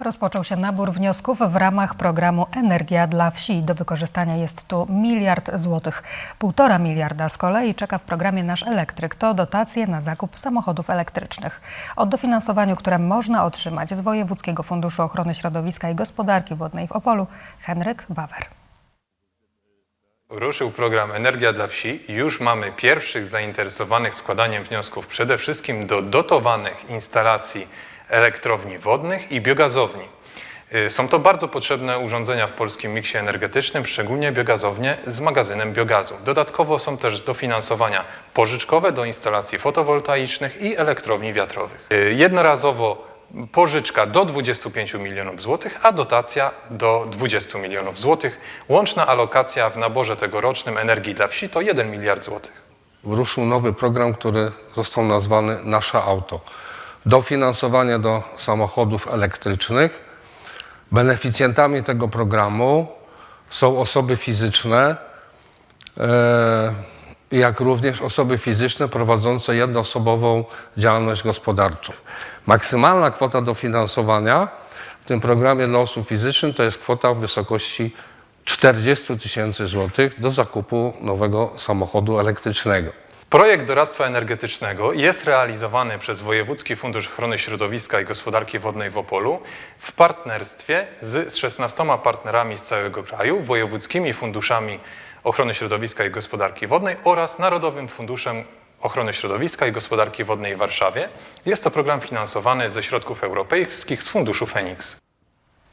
Rozpoczął się nabór wniosków w ramach programu Energia dla Wsi. Do wykorzystania jest tu miliard złotych. Półtora miliarda z kolei czeka w programie Nasz Elektryk. To dotacje na zakup samochodów elektrycznych. O dofinansowaniu, które można otrzymać z Wojewódzkiego Funduszu Ochrony Środowiska i Gospodarki Wodnej w Opolu, Henryk Wawer. Ruszył program Energia dla Wsi. Już mamy pierwszych zainteresowanych składaniem wniosków przede wszystkim do dotowanych instalacji elektrowni wodnych i biogazowni. Y, Są to bardzo potrzebne urządzenia w polskim miksie energetycznym, szczególnie biogazownie z magazynem biogazu. Dodatkowo są też dofinansowania pożyczkowe do instalacji fotowoltaicznych i elektrowni wiatrowych. Y, Jednorazowo pożyczka do 25 milionów złotych, a dotacja do 20 milionów złotych. Łączna alokacja w naborze tegorocznym Energii dla Wsi to 1 miliard złotych. ruszył nowy program, który został nazwany Nasze Auto. Dofinansowanie do samochodów elektrycznych. Beneficjentami tego programu są osoby fizyczne, e, jak również osoby fizyczne prowadzące jednoosobową działalność gospodarczą. Maksymalna kwota dofinansowania w tym programie dla osób fizycznych to jest kwota w wysokości 40 tysięcy złotych do zakupu nowego samochodu elektrycznego. Projekt doradztwa energetycznego jest realizowany przez Wojewódzki Fundusz Ochrony Środowiska i Gospodarki Wodnej w Opolu w partnerstwie z, z 16 partnerami z całego kraju, wojewódzkimi funduszami ochrony środowiska i gospodarki wodnej oraz Narodowym Funduszem Ochrony Środowiska i Gospodarki Wodnej w Warszawie. Jest to program finansowany ze środków europejskich z funduszu Feniks.